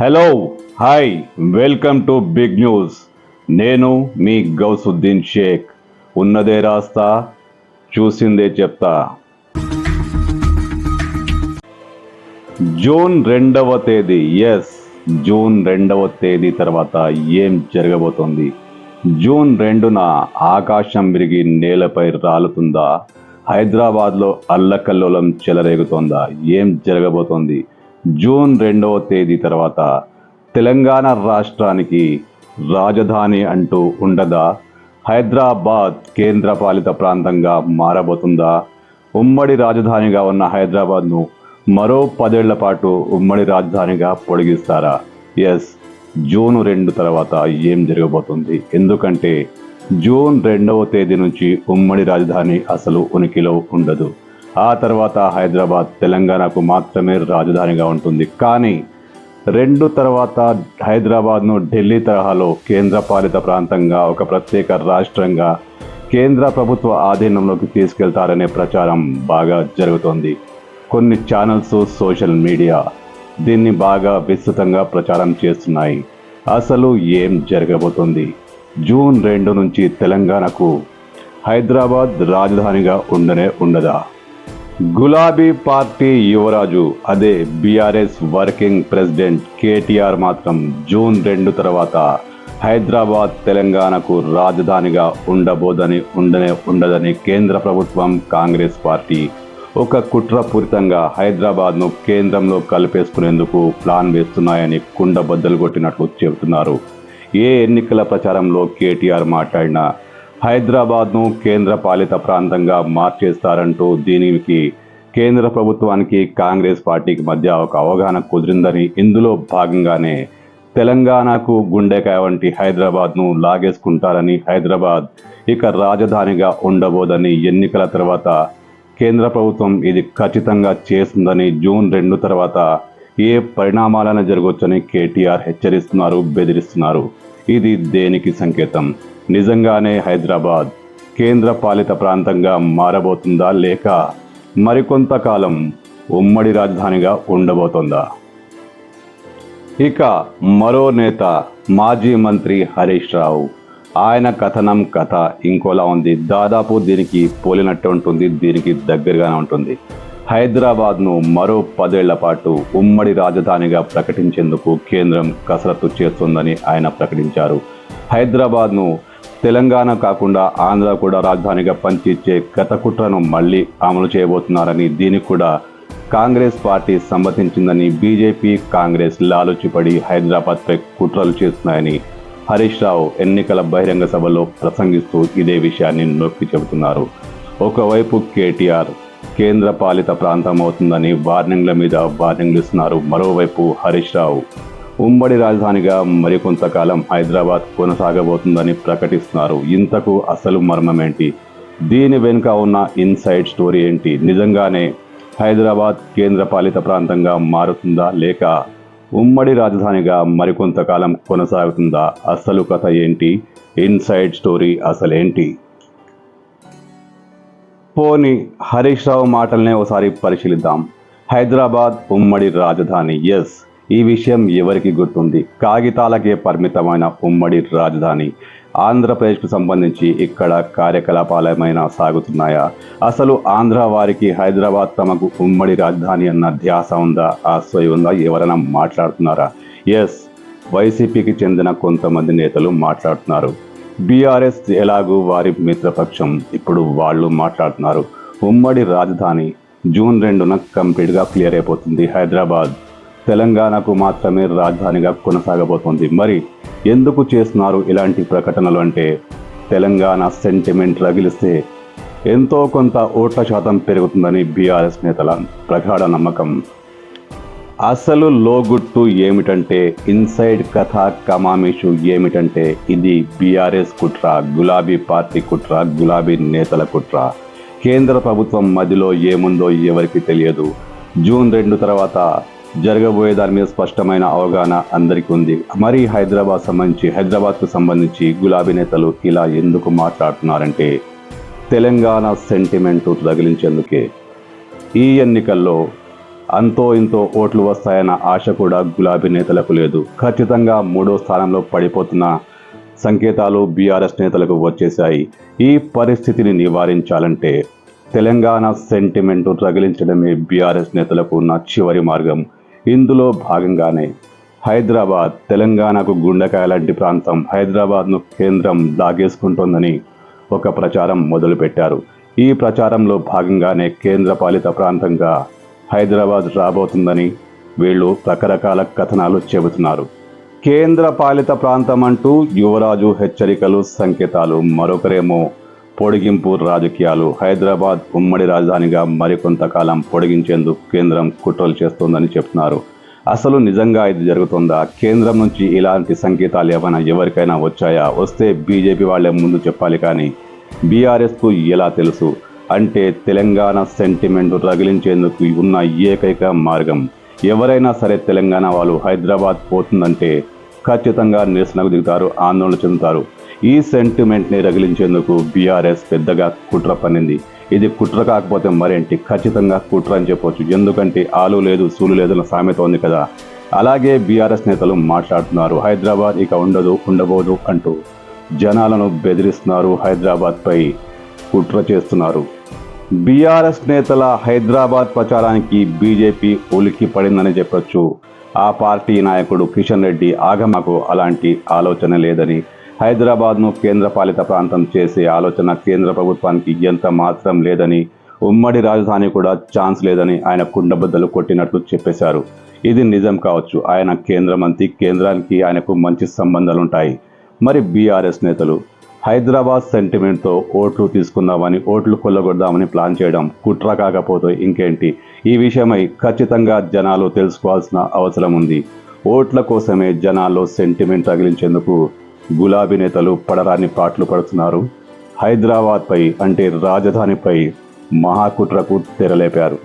Hello hi welcome to big news నేను మీ గౌసుద్దీన్ షేక్. ఉన్నదే రాస్తా చూసిందే చెప్తా. జూన్ రెండవ తేదీ ఎస్ జూన్ రెండవ తేదీ తర్వాత ఏం జరగబోతోంది? జూన్ రెండున ఆకాశం విరిగి నేలపై రాలుతుందా? హైదరాబాద్లో అల్లకల్లోలం చెలరేగుతోందా? ఏం జరగబోతోంది? జూన్ రెండవ తేదీ తర్వాత తెలంగాణ రాష్ట్రానికి రాజధాని అంటూ ఉండదా? హైదరాబాద్ కేంద్రపాలిత ప్రాంతంగా మారబోతుందా? ఉమ్మడి రాజధానిగా ఉన్న హైదరాబాద్ను మరో పదేళ్ళ పాటు ఉమ్మడి రాజధానిగా పొడిగిస్తారా? ఎస్ జూన్ రెండు తర్వాత ఏం జరగబోతుంది? ఎందుకంటే జూన్ రెండవ తేదీ నుంచి ఉమ్మడి రాజధాని అసలు ఉనికిలో ఉండదు. ఆ తర్వాత హైదరాబాద్ తెలంగాణకు మాత్రమే రాజధానిగా ఉంటుంది. కానీ రెండు తర్వాత హైదరాబాద్ను ఢిల్లీ తరహాలో కేంద్రపాలిత ప్రాంతంగా ఒక ప్రత్యేక రాష్ట్రంగా కేంద్ర ప్రభుత్వ ఆధీనంలోకి తీసుకెళ్తారనే ప్రచారం బాగా జరుగుతోంది. కొన్ని ఛానల్స్ సోషల్ మీడియా దీన్ని బాగా విస్తృతంగా ప్రచారం చేస్తున్నాయి. అసలు ఏం జరగబోతుంది? జూన్ రెండు నుంచి తెలంగాణకు హైదరాబాద్ రాజధానిగా ఉండనే ఉండదా? గులాబీ పార్టీ యువరాజు అదే బీఆర్ఎస్ వర్కింగ్ ప్రెసిడెంట్ కేటీఆర్ మాత్రం జూన్ రెండు తర్వాత హైదరాబాద్ తెలంగాణకు రాజధానిగా ఉండబోదని ఉండనే ఉండదని కేంద్ర ప్రభుత్వం కాంగ్రెస్ పార్టీ ఒక కుట్రపూరితంగా హైదరాబాద్ను కేంద్రంలో కలిపేసుకునేందుకు ప్లాన్ వేస్తున్నాయని కుండ బద్దలు కొట్టినట్లు చెబుతున్నారు. ఏ ఎన్నికల ప్రచారంలో కేటీఆర్ మాట్లాడినా హైదరాబాద్ను కేంద్ర పాలిత ప్రాంతంగా మార్చేస్తారంటూ దీనికి కేంద్ర ప్రభుత్వానికి కాంగ్రెస్ పార్టీకి మధ్య ఒక అవగాహన కుదిరిందని ఇందులో భాగంగానే తెలంగాణకు గుండెకాయ వంటి హైదరాబాద్ను లాగేసుకుంటారని హైదరాబాద్ ఇక రాజధానిగా ఉండబోదని ఎన్నికల తర్వాత కేంద్ర ప్రభుత్వం ఇది ఖచ్చితంగా చేస్తుందని జూన్ రెండు తర్వాత ఏ పరిణామాలైనా జరగవచ్చని కేటీఆర్ హెచ్చరిస్తున్నారు బెదిరిస్తున్నారు. ఇది దేనికి సంకేతం? నిజంగానే హైదరాబాద్ కేంద్ర పాలిత ప్రాంతంగా మారబోతుందా లేక మరికొంతకాలం ఉమ్మడి రాజధానిగా ఉండబోతోందా? ఇక మరో నేత మాజీ మంత్రి హరీష్ రావు. ఆయన కథనం కథ ఇంకోలా ఉంది. దాదాపు దీనికి పోలినట్టు ఉంటుంది దీనికి దగ్గరగానే ఉంటుంది. హైదరాబాద్ను మరో పదేళ్ళ పాటు ఉమ్మడి రాజధానిగా ప్రకటించేందుకు కేంద్రం కసరత్తు చేస్తుందని ఆయన ప్రకటించారు. హైదరాబాద్ను తెలంగాణ కాకుండా ఆంధ్ర కూడా రాజధానిగా పనిచేసే గత కుట్రను మళ్ళీ అమలు చేయబోతున్నారని దీనికి కూడా కాంగ్రెస్ పార్టీ సమ్మతించిందని బీజేపీ కాంగ్రెస్ లాలుచిపడి హైదరాబాద్పై కుట్రలు చేస్తున్నాయని హరీష్ రావు ఎన్నికల బహిరంగ సభలో ప్రసంగిస్తూ ఇదే విషయాన్ని నొక్కి చెబుతున్నారు. ఒకవైపు కేటీఆర్ కేంద్ర పాలిత ప్రాంతం అవుతుందని వార్నింగ్ల మీద వార్నింగ్లు ఇస్తున్నారు మరోవైపు హరీష్ రావు ఉమ్మడి రాజధానిగా మరికొంతకాలం హైదరాబాద్ కొనసాగబోతుందని ప్రకటిస్తున్నారు. ఇంతకు అసలు మర్మమేంటి? దీని వెనుక ఉన్న ఇన్సైడ్ స్టోరీ ఏంటి? నిజంగానే హైదరాబాద్ కేంద్రపాలిత ప్రాంతంగా మారుతుందా లేక ఉమ్మడి రాజధానిగా మరికొంతకాలం కొనసాగుతుందా? అసలు కథ ఏంటి? ఇన్సైడ్ స్టోరీ అసలేంటి? పోని హరీష్ రావు మాటలనే ఒకసారి పరిశీలిద్దాం. హైదరాబాద్ ఉమ్మడి రాజధాని. ఎస్ ఈ విషయం ఎవరికి గుర్తుంది? కాగితాలకే పరిమితమైన ఉమ్మడి రాజధాని. ఆంధ్రప్రదేశ్కు సంబంధించి ఇక్కడ కార్యకలాపాలమైనా సాగుతున్నాయా? అసలు ఆంధ్ర వారికి హైదరాబాద్ తమకు ఉమ్మడి రాజధాని అన్న ధ్యాస ఉందా? ఆశ్రయ ఉందా? ఎవరైనా మాట్లాడుతున్నారా? ఎస్ వైసీపీకి చెందిన కొంతమంది నేతలు మాట్లాడుతున్నారు. బీఆర్ఎస్ ఎలాగూ వారి మిత్రపక్షం. ఇప్పుడు వాళ్ళు మాట్లాడుతున్నారు. ఉమ్మడి రాజధాని జూన్ రెండున కంప్లీట్గా క్లియర్ అయిపోతుంది. హైదరాబాద్ తెలంగాణకు మాత్రమే రాజధానిగా కొనసాగబోతోంది. మరి ఎందుకు చేస్తున్నారు ఇలాంటి ప్రకటనలు అంటే తెలంగాణ సెంటిమెంట్ రగిలిస్తే ఎంతో కొంత ఓట్ల శాతం పెరుగుతుందని బీఆర్ఎస్ నేతల ప్రగాఢ నమ్మకం. అసలు లోగుట్టు ఏమిటంటే ఇన్సైడ్ కథ కమామిషు ఏమిటంటే ఇది బీఆర్ఎస్ కుట్ర గులాబీ పార్టీ కుట్ర గులాబీ నేతల కుట్ర. కేంద్ర ప్రభుత్వం మధ్యలో ఏముందో ఎవరికి తెలియదు. జూన్ రెండు తర్వాత జరగబోయే దాని మీద స్పష్టమైన అవగాహన అందరికీ ఉంది. మరి హైదరాబాద్ సంబంధించి హైదరాబాద్కు సంబంధించి గులాబీ నేతలు ఇలా ఎందుకు మాట్లాడుతున్నారంటే తెలంగాణ సెంటిమెంటు తగిలించేందుకే. ఈ ఎన్నికల్లో అంతో ఇంతో ఓట్లు వస్తాయన్న ఆశ కూడా గులాబీ నేతలకు లేదు. ఖచ్చితంగా మూడో స్థానంలో పడిపోతున్న సంకేతాలు బీఆర్ఎస్ నేతలకు వచ్చేశాయి. ఈ పరిస్థితిని నివారించాలంటే తెలంగాణ సెంటిమెంటు రగిలించడమే బీఆర్ఎస్ నేతలకు ఉన్న చివరి మార్గం. ఇందులో భాగంగానే హైదరాబాద్ తెలంగాణకు గుండెకాయ లాంటి ప్రాంతం. హైదరాబాద్ను కేంద్రం దాగేసుకుంటోందని ఒక ప్రచారం మొదలుపెట్టారు. ఈ ప్రచారంలో భాగంగానే కేంద్రపాలిత ప్రాంతంగా హైదరాబాద్ రాబోతుందని వీళ్ళు రకరకాల కథనాలు చెబుతున్నారు. కేంద్ర పాలిత ప్రాంతం అంటూ యువరాజు హెచ్చరికలు సంకేతాలు మరొకరేమో పొడిగింపు రాజకీయాలు. హైదరాబాద్ ఉమ్మడి రాజధానిగా మరికొంతకాలం పొడిగించేందుకు కేంద్రం కుట్రలు చేస్తోందని చెప్తున్నారు. అసలు నిజంగా ఇది జరుగుతుందా? కేంద్రం నుంచి ఇలాంటి సంకేతాలు ఏమైనా ఎవరికైనా వచ్చాయా? వస్తే బీజేపీ వాళ్ళే ముందు చెప్పాలి కానీ బీఆర్ఎస్కు ఎలా తెలుసు? అంటే తెలంగాణ సెంటిమెంట్ రగిలించేందుకు ఉన్న ఏకైక మార్గం. ఎవరైనా సరే తెలంగాణ వాళ్ళు హైదరాబాద్ పోతుందంటే ఖచ్చితంగా నిరసనకు దిగుతారు ఆందోళన చెందుతారు. ఈ సెంటిమెంట్ని రగిలించేందుకు బీఆర్ఎస్ పెద్దగా కుట్ర పన్నింది. ఇది కుట్ర కాకపోతే మరేంటి? ఖచ్చితంగా కుట్ర అని చెప్పవచ్చు ఎందుకంటే ఆలు లేదు సూలు లేదు అన్న సామెత ఉంది కదా. అలాగే బీఆర్ఎస్ నేతలు మాట్లాడుతున్నారు హైదరాబాద్ ఇక ఉండదు ఉండబోదు అంటూ జనాలను బెదిరిస్తున్నారు హైదరాబాద్పై కుట్ర చేస్తున్నారు. బీఆర్ఎస్ నేతల హైదరాబాద్ ప్రచారానికి బీజేపీ ఉలికి పడిందని చెప్పొచ్చు. ఆ పార్టీ నాయకుడు కిషన్ రెడ్డి ఆగమకు అలాంటి ఆలోచన లేదని హైదరాబాద్ను కేంద్రపాలిత ప్రాంతం చేసే ఆలోచన కేంద్ర ప్రభుత్వానికి ఎంత మాత్రం లేదని ఉమ్మడి రాజధాని కూడా ఛాన్స్ లేదని ఆయన కుండబద్దలు కొట్టినట్లు చెప్పేశారు. ఇది నిజం కావచ్చు. ఆయన కేంద్ర మంత్రి కేంద్రానికి ఆయనకు మంచి సంబంధాలుంటాయి. మరి బీఆర్ఎస్ నేతలు హైదరాబాద్ సెంటిమెంట్తో ఓట్లు తీసుకుందామని ఓట్లు కొల్లగొడదామని ప్లాన్ చేయడం కుట్ర కాకపోతే ఇంకేంటి? ఈ విషయమై ఖచ్చితంగా జనాలు తెలుసుకోవాల్సిన అవసరం ఉంది. ఓట్ల కోసమే జనాల్లో సెంటిమెంట్ తగిలించేందుకు గులాబీ నేతలు పడరాని పాటలు పడుతున్నారు. హైదరాబాద్పై అంటే రాజధానిపై మహాకుట్రకు తెరలేపారు.